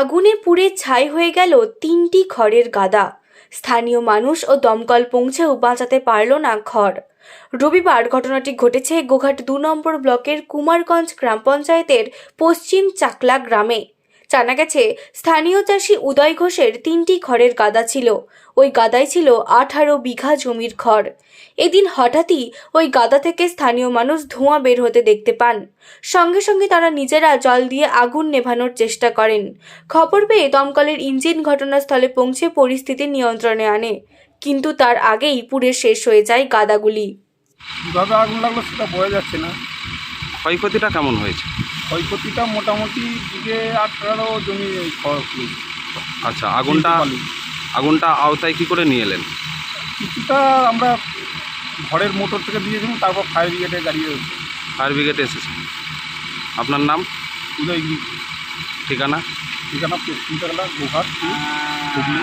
আগুনে পুড়ে ছাই হয়ে গেল তিনটি খড়ের গাদা। স্থানীয় মানুষ ও দমকল পৌঁছেও বাঁচাতে পারল না খড়। রবিবার ঘটনাটি ঘটেছে গোঘাট দু নম্বর ব্লকের কুমারগঞ্জ গ্রাম পঞ্চায়েতের পশ্চিম চাকলা গ্রামে। জানা গেছে স্থানীয় চাষি উদয় ঘোষের তিনটি খড়ের গাদা ছিল। ওই গাদায় ছিল আঠারো বিঘা জমির খড়। এদিন হঠাৎই ওই গাদা থেকে স্থানীয় মানুষ ধোঁয়া বের হতে দেখতে পান। সঙ্গে সঙ্গে তারা নিজেরা জল দিয়ে আগুন নেভানোর চেষ্টা করেন। খবর পেয়ে দমকলের ইঞ্জিন ঘটনাস্থলে পৌঁছে পরিস্থিতি নিয়ন্ত্রণে আনে। কিন্তু তার আগেই পুড়ে শেষ হয়ে যায় গাদাগুলি। কীভাবে আগুন লাগল সেটা বোঝা যাচ্ছে না। ক্ষয়ক্ষতিটা কেমন হয়েছে? ক্ষয়ক্ষতিটা মোটামুটি দিকে আঠারো জমি খরচ। আচ্ছা আগুনটা আগুনটা আওতায় কি করে নিয়ে এলেন? কিছুটা আমরা ঘরের মোটর থেকে দিয়েছিলাম তারপর ফায়ার ব্রিগেডে গাড়ি ফায়ার ব্রিগেডে এসেছে আপনার নাম? উদয়গিরি ঠিকানা? ঠিকানা পশ্চিমতলা গোঘাট টু হুগলি।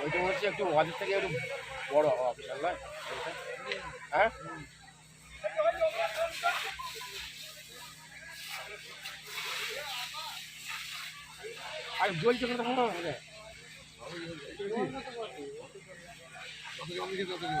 ওইটা হচ্ছে একটু ওয়াদের থেকে একটু বড় হওয়া বিশাল নয় হ্যাঁ আর জ্বলছে কোনো তখন হবে Thank you.